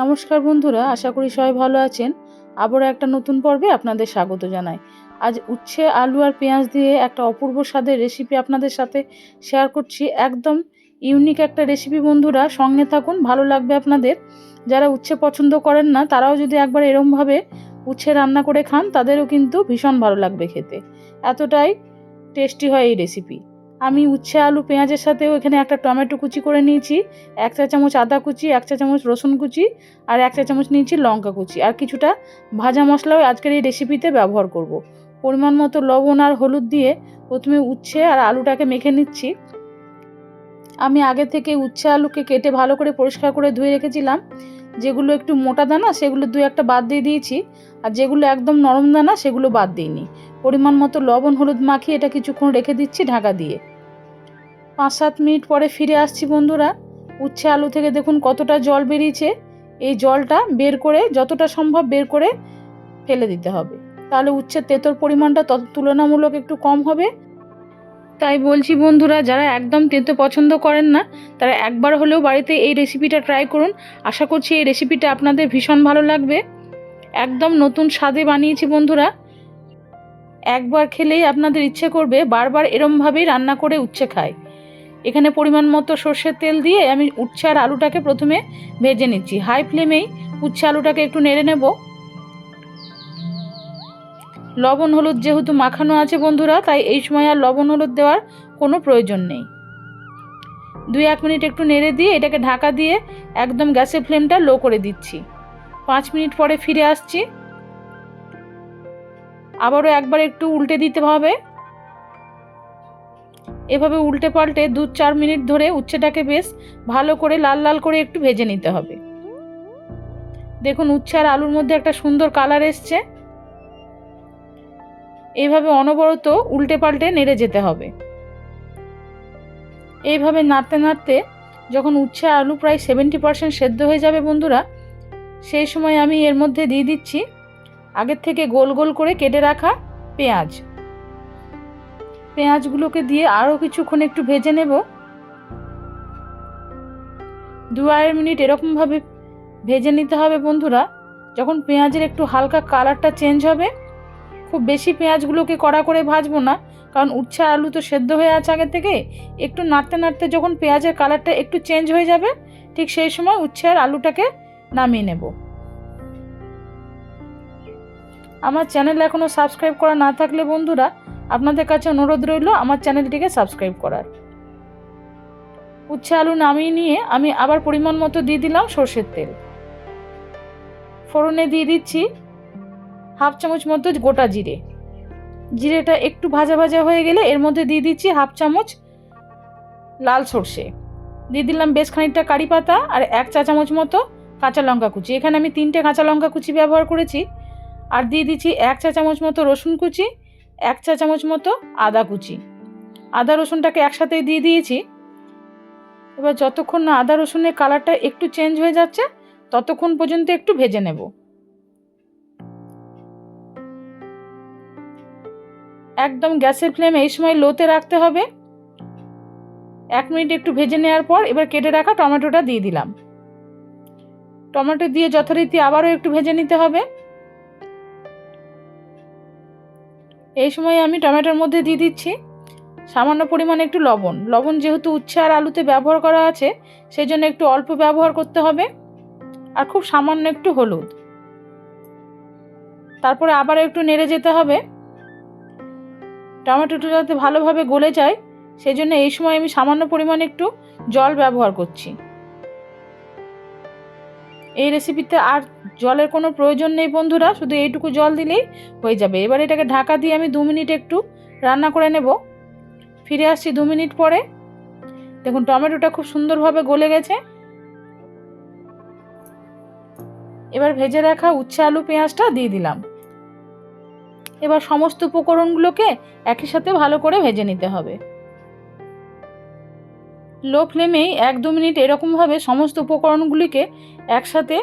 নমস্কার বন্ধুরা, আশা করি সবাই ভালো আছেন। আবারও একটা নতুন পর্বে আপনাদের স্বাগত জানাই। আজ উচ্ছে, আলু আর পেঁয়াজ দিয়ে একটা অপূর্ব স্বাদের রেসিপি আপনাদের সাথে শেয়ার করছি। একদম ইউনিক একটা রেসিপি বন্ধুরা, সঙ্গে থাকুন, ভালো লাগবে আপনাদের। যারা উচ্ছে পছন্দ করেন না, তারাও যদি একবার এরমভাবে উচ্ছে রান্না করে খান, তাদেরও কিন্তু ভীষণ ভালো লাগবে খেতে। এতটাই টেস্টি হয় এই রেসিপি আমি উচ্ছে, আলু, পেঁয়াজের সাথেও এখানে একটা টমেটো কুচি করে নিয়েছি, এক চা চামচ আদা কুচি, এক চা চামচ রসুন কুচি আর এক চা চামচ নিয়েছি লঙ্কা কুচি। আর কিছুটা ভাজা মশলাও আজকের এই রেসিপিতে ব্যবহার করব। পরিমাণ মতো লবণ আর হলুদ দিয়ে প্রথমে উচ্ছে আর আলুটাকে মেখে নিচ্ছি। আমি আগে থেকে উচ্ছে, আলুকে কেটে ভালো করে পরিষ্কার করে ধুয়ে রেখেছিলাম। যেগুলো একটু মোটা দানা, সেগুলো দু একটা বাদ দিয়ে দিয়েছি। আর যেগুলো একদম নরম দানা, সেগুলো বাদ দিইনি। পরিমাণ মতো লবণ, হলুদ মাখিয়ে এটা কিছুক্ষণ রেখে দিচ্ছি ঢাকা দিয়ে। পাঁচ সাত মিনিট পরে ফিরে আসছি বন্ধুরা। উচ্ছে আলু থেকে দেখুন কতটা জল বেরিয়েছে। এই জলটা বের করে, যতটা সম্ভব বের করে ফেলে দিতে হবে। তাহলে উচ্ছের তেতোর পরিমাণটা তত তুলনামূলক একটু কম হবে। তাই বলছি বন্ধুরা, যারা একদম তেঁতো পছন্দ করেন না, তারা একবার হলেও বাড়িতে এই রেসিপিটা ট্রাই করুন। আশা করছি এই রেসিপিটা আপনাদের ভীষণ ভালো লাগবে। একদম নতুন স্বাদে বানিয়েছি বন্ধুরা। একবার খেলেই আপনাদের ইচ্ছে করবে বারবার এরমভাবেই রান্না করে উচ্ছে খায়। এখানে পরিমাণ মতো সর্ষের তেল দিয়ে আমি উচ্ছে আর আলুটাকে প্রথমে ভেজে নিচ্ছি। হাই ফ্লেমেই উচ্ছে আলুটাকে একটু নেড়ে নেব। লবণ, হলুদ যেহেতু মাখানো আছে বন্ধুরা, তাই এই সময় আর লবণ, হলুদ দেওয়ার কোনো প্রয়োজন নেই। দুই, এক মিনিট একটু নেড়ে দিয়ে এটাকে ঢাকা দিয়ে একদম গ্যাসের ফ্লেমটা লো করে দিচ্ছি। পাঁচ মিনিট পরে ফিরে আসছি। আবারও একবার একটু উল্টে দিতে হবে। এভাবে উল্টে পাল্টে দু চার মিনিট ধরে উচ্ছেটাকে বেশ ভালো করে লাল লাল করে একটু ভেজে নিতে হবে। দেখুন উচ্ছে আর আলুর মধ্যে একটা সুন্দর কালার এসছে। এইভাবে অনবরত উল্টে পাল্টে নেড়ে যেতে হবে। এইভাবে নাড়তে নাড়তে যখন উচ্ছে আলু প্রায় সেভেন্টি পার্সেন্ট সেদ্ধ হয়ে যাবে বন্ধুরা, সেই সময় আমি এর মধ্যে দিয়ে দিচ্ছি আগের থেকে গোল গোল করে কেটে রাখা পেঁয়াজ। পেঁয়াজগুলোকে দিয়ে আরও কিছুক্ষণ একটু ভেজে নেব। দু আড়াই মিনিট এরকমভাবে ভেজে নিতে হবে বন্ধুরা। যখন পেঁয়াজের একটু হালকা কালারটা চেঞ্জ হবে, খুব বেশি পেঁয়াজগুলোকে কড়া করে ভাজবো না, কারণ উচ্ছে আলু তো সেদ্ধ হয়ে আছে আগে থেকে। একটু নাড়তে নাড়তে যখন পেঁয়াজের কালারটা একটু চেঞ্জ হয়ে যাবে, ঠিক সেই সময় উচ্ছে আর আলুটাকে নামিয়ে নেব। আমার চ্যানেল এখনও সাবস্ক্রাইব করা না থাকলে বন্ধুরা আপনাদের কাছে অনুরোধ রইল আমার চ্যানেলটিকে সাবস্ক্রাইব করার। উচ্ছে আলু নামিয়ে নিয়ে আমি আবার পরিমাণ মতো দিয়ে দিলাম সর্ষের তেল। ফোড়নে দিয়ে দিচ্ছি হাফ চামচ মতো গোটা জিরে। জিরেটা একটু ভাজা ভাজা হয়ে গেলে এর মধ্যে দিয়ে দিচ্ছি হাফ চামচ লাল সর্ষে। দিয়ে দিলাম বেশ খানিকটা কারি পাতা আর এক চা চামচ মতো কাঁচা লঙ্কা কুচি। এখানে আমি তিনটে কাঁচা লঙ্কা কুচি ব্যবহার করেছি। আর দিয়ে দিচ্ছি এক চা চামচ মতো রসুন কুচি। এক চা চামচ মতো আদা কুচি। আদা রসুনটাকে একসাথে দিয়ে দিয়েছি। এবার যতক্ষণ না আদা রসুনের কালারটা একটু চেঞ্জ হয়ে যাচ্ছে, ততক্ষণ পর্যন্ত একটু ভেজে নেব। একদম গ্যাসের ফ্লেম এই সময় লোতে রাখতে হবে। এক মিনিট একটু ভেজে নেওয়ার পর এবার কেটে রাখা টমেটোটা দিয়ে দিলাম। টমেটো দিয়ে যথারীতি আবারও একটু ভেজে নিতে হবে। এই সময় আমি টমেটোর মধ্যে দিয়ে দিচ্ছি। সামান্য পরিমাণে একটু লবণ। লবণ যেহেতু উচ্ছে আর আলুতে ব্যবহার করা আছে সেই জন্য একটু অল্প ব্যবহার করতে হবে। আর খুব সামান্য একটু হলুদ। তারপরে আবার একটু নেড়ে যেতে হবে। টমেটোটা যাতে ভালোভাবে গলে যায় সেই জন্য এই সময় আমি সামান্য পরিমাণে একটু জল ব্যবহার করছি। এই রেসিপিতে আর জলের কোনো প্রয়োজন নেই বন্ধুরা, শুধু এইটুকু জল দিলেই হয়ে যাবে। এবার এটাকে ঢাকা দিয়ে আমি দু মিনিট একটু রান্না করে নেব। ফিরে আসছি দু মিনিট পরে। দেখুন, টমেটোটা খুব সুন্দরভাবে গলে গেছে। এবার ভেজে রাখা উচ্ছে আলু পেঁয়াজটা দিয়ে দিলাম। এবার সমস্ত উপকরণগুলোকে একই সাথে ভালো করে ভেজে নিতে হবে। লো ফ্লেমেই এক দু মিনিট এরকমভাবে সমস্ত উপকরণগুলিকে একসাথে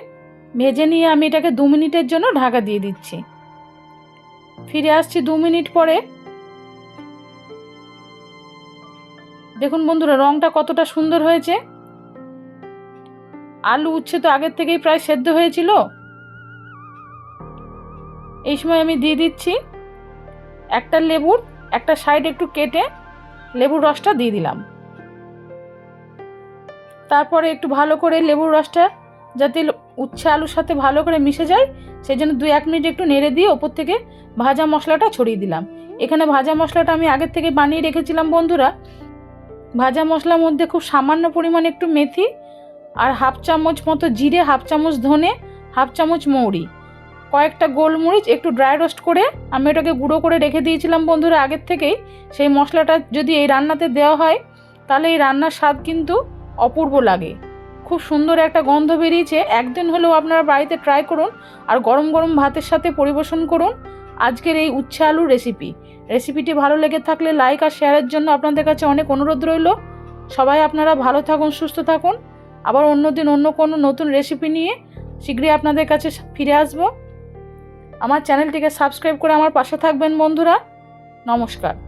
ভেজে নিয়ে আমি এটাকে দু মিনিটের জন্য ঢাকা দিয়ে দিচ্ছি। ফিরে আসছি দু মিনিট পরে। দেখুন বন্ধুরা রঙটা কতটা সুন্দর হয়েছে। আলু উচ্ছে তো আগের থেকেই প্রায় সেদ্ধ হয়েছিল। এই সময় আমি দিয়ে দিচ্ছি একটা লেবুর, একটা সাইড একটু কেটে লেবুর রসটা দিয়ে দিলাম। তারপরে একটু ভালো করে লেবুর রসটা যাতে উচ্ছে আলুর সাথে ভালো করে মিশে যায় সেই জন্য দু এক মিনিট একটু নেড়ে দিয়ে ওপর থেকে ভাজা মশলাটা ছড়িয়ে দিলাম। এখানে ভাজা মশলাটা আমি আগের থেকে বানিয়ে রেখেছিলাম বন্ধুরা। ভাজা মশলার মধ্যে খুব সামান্য পরিমাণে একটু মেথি আর হাফ চামচ মতো জিরে, হাফ চামচ ধনে, হাফ চামচ মৌরি। কয়েকটা গোলমরিচ একটু ড্রাই রোস্ট করে আমি এটাকে গুঁড়ো করে রেখে দিয়েছিলাম বন্ধুরা আগের থেকেই। সেই মশলাটা যদি এই রান্নাতে দেওয়া হয়, তাহলে এই রান্নার স্বাদ কিন্তু অপূর্ব লাগে। খুব সুন্দর একটা গন্ধ বেরিয়েছে। একদিন হলেও আপনারা বাড়িতে ট্রাই করুন আর গরম গরম ভাতের সাথে পরিবেশন করুন। আজকের এই উচ্ছে আলুর রেসিপি রেসিপিটি ভালো লেগে থাকলে লাইক আর শেয়ারের জন্য আপনাদের কাছে অনেক অনুরোধ রইল। সবাই আপনারা ভালো থাকুন, সুস্থ থাকুন। আবার অন্য দিন অন্য কোনো নতুন রেসিপি নিয়ে শীঘ্রই আপনাদের কাছে ফিরে আসব। আমার চ্যানেলটিকে সাবস্ক্রাইব করে আমার পাশে থাকবেন বন্ধুরা। নমস্কার।